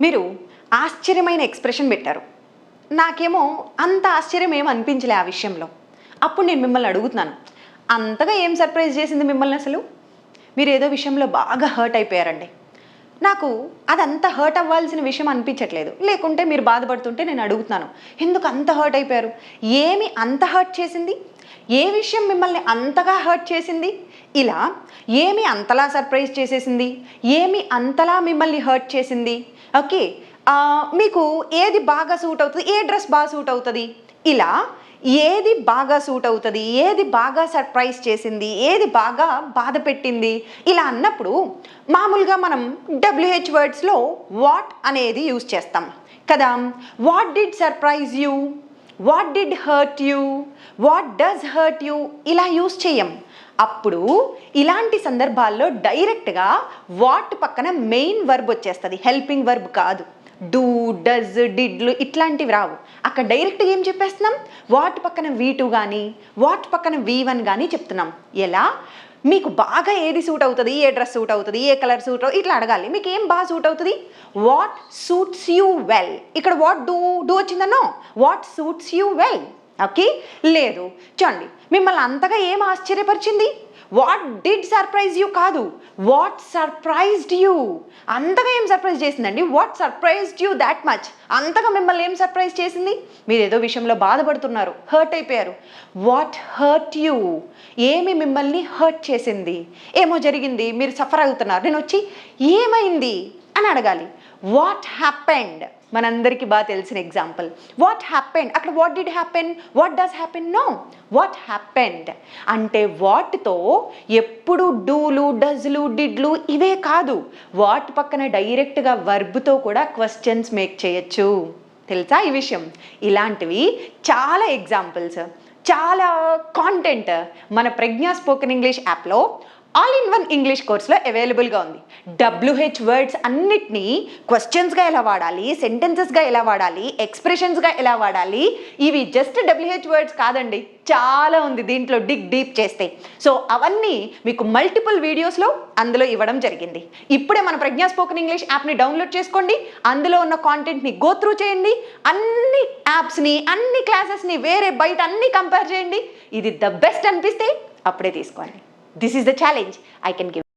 మీరు ఆశ్చర్యమైన ఎక్స్ప్రెషన్ పెట్టారు. నాకేమో అంత ఆశ్చర్యం ఏం అనిపించలే ఆ విషయంలో. అప్పుడు నేను మిమ్మల్ని అడుగుతున్నాను. అంతగా ఏం సర్ప్రైజ్ చేసింది మిమ్మల్ని అసలు? మీరు ఏదో విషయంలో బాగా హర్ట్ అయిపోయారండి. నాకు అదంత హర్ట్ అవ్వాల్సిన విషయం అనిపించట్లేదు. లేకుంటే మీరు బాధపడుతుంటే నేను అడుగుతున్నాను. ఎందుకు అంత హర్ట్ అయిపోయారు? ఏమి అంత హర్ట్ చేసింది? ఏ విషయం మిమ్మల్ని అంతగా హర్ట్ చేసింది? ఇలా ఏమి అంతలా సర్ప్రైజ్ చేసేసింది? ఏమి అంతలా మిమ్మల్ని హర్ట్ చేసింది? ఓకే మీకు ఏది బాగా సూట్ అవుతుంది? ఏ డ్రెస్ బాగా సూట్ అవుతుంది? ఇలా ఏది బాగా సూట్ అవుతుంది ఏది బాగా సర్ప్రైజ్ చేసింది ఏది బాగా బాధ పెట్టింది? ఇలా అన్నప్పుడు మామూలుగా మనం డబ్ల్యూహెచ్ వర్డ్స్లో వాట్ అనేది యూజ్ చేస్తాం. కదా? What did surprise you what did hurt you what does hurt you ఇలా యూజ్ చేయం. అప్పుడు ఇలాంటి సందర్భాల్లో డైరెక్ట్గా వాట్ పక్కన మెయిన్ వర్బ్ వచ్చేస్తుంది. హెల్పింగ్ వర్బ్ కాదు. డూ డజ్ డిడ్లు ఇట్లాంటివి రావు. అక్కడ డైరెక్ట్గా ఏం చెప్పేస్తున్నాం? వాట్ పక్కన వీ టూ కానీ వాట్ పక్కన వీ వన్ కానీ చెప్తున్నాం. ఎలా? మీకు బాగా ఏది సూట్ అవుతుంది? ఏ డ్రెస్ సూట్ అవుతుంది? ఏ కలర్ సూట్ ఇట్లా అడగాలి. మీకు ఏం బాగా సూట్ అవుతుంది? What suits you well? ఇక్కడ what do do వచ్చిందన్నో? What suits you well? Okay? లేదు. చూడండి మిమ్మల్ని అంతగా ఏం ఆశ్చర్యపరిచింది? వాట్ డిడ్ సర్ప్రైజ్ యూ కాదు. వాట్ సర్ప్రైజ్డ్ యూ అంతగా ఏం సర్ప్రైజ్ చేసిందండి? What surprised you that much అంతగా మిమ్మల్ని ఏం సర్ప్రైజ్ చేసింది? మీరు ఏదో విషయంలో బాధపడుతున్నారు హర్ట్ అయిపోయారు. వాట్ హర్ట్ యూ ఏమి మిమ్మల్ని హర్ట్ చేసింది? ఏమో జరిగింది? మీరు సఫర్ అవుతున్నారు. నేను వచ్చి ఏమైంది? అని అడగాలి. వాట్ హ్యాపెండ్ మనందరికీ బాగా తెలిసిన ఎగ్జాంపుల్ వాట్ హ్యాపెండ్ అక్కడ what did happen what does happen no what happened అంటే వాట్తో ఎప్పుడు డూలు డజ్లు డిడ్లు ఇవే కాదు. వాట్ పక్కన డైరెక్ట్గా వర్బ్తో కూడా క్వశ్చన్స్ మేక్ చేయొచ్చు. తెలుసా ఈ విషయం? ఇలాంటివి చాలా ఎగ్జాంపుల్స్ చాలా కాంటెంట్ మన ప్రజ్ఞా స్పోకెన్ ఇంగ్లీష్ యాప్లో ఆల్ ఇన్ వన్ ఇంగ్లీష్ కోర్స్లో అవైలబుల్గా ఉంది. డబ్ల్యూహెచ్ వర్డ్స్ అన్నిటినీ క్వశ్చన్స్గా ఎలా వాడాలి సెంటెన్సెస్గా ఎలా వాడాలి ఎక్స్ప్రెషన్స్గా ఎలా వాడాలి ఇవి జస్ట్ డబ్ల్యూహెచ్ వర్డ్స్ కాదండి. చాలా ఉంది దీంట్లో డిగ్ డీప్ చేస్తే. సో అవన్నీ మీకు మల్టిపుల్ వీడియోస్లో అందులో ఇవ్వడం జరిగింది. ఇప్పుడే మన ప్రజ్ఞా స్పోకెన్ ఇంగ్లీష్ యాప్ని డౌన్లోడ్ చేసుకోండి. అందులో ఉన్న కాంటెంట్ని గో త్రూ చేయండి. అన్ని యాప్స్ని అన్ని క్లాసెస్ని వేరే బయట అన్ని కంపేర్ చేయండి. ఇది ద బెస్ట్ అనిపిస్తే అప్పుడే తీసుకోండి. This is the challenge I can give.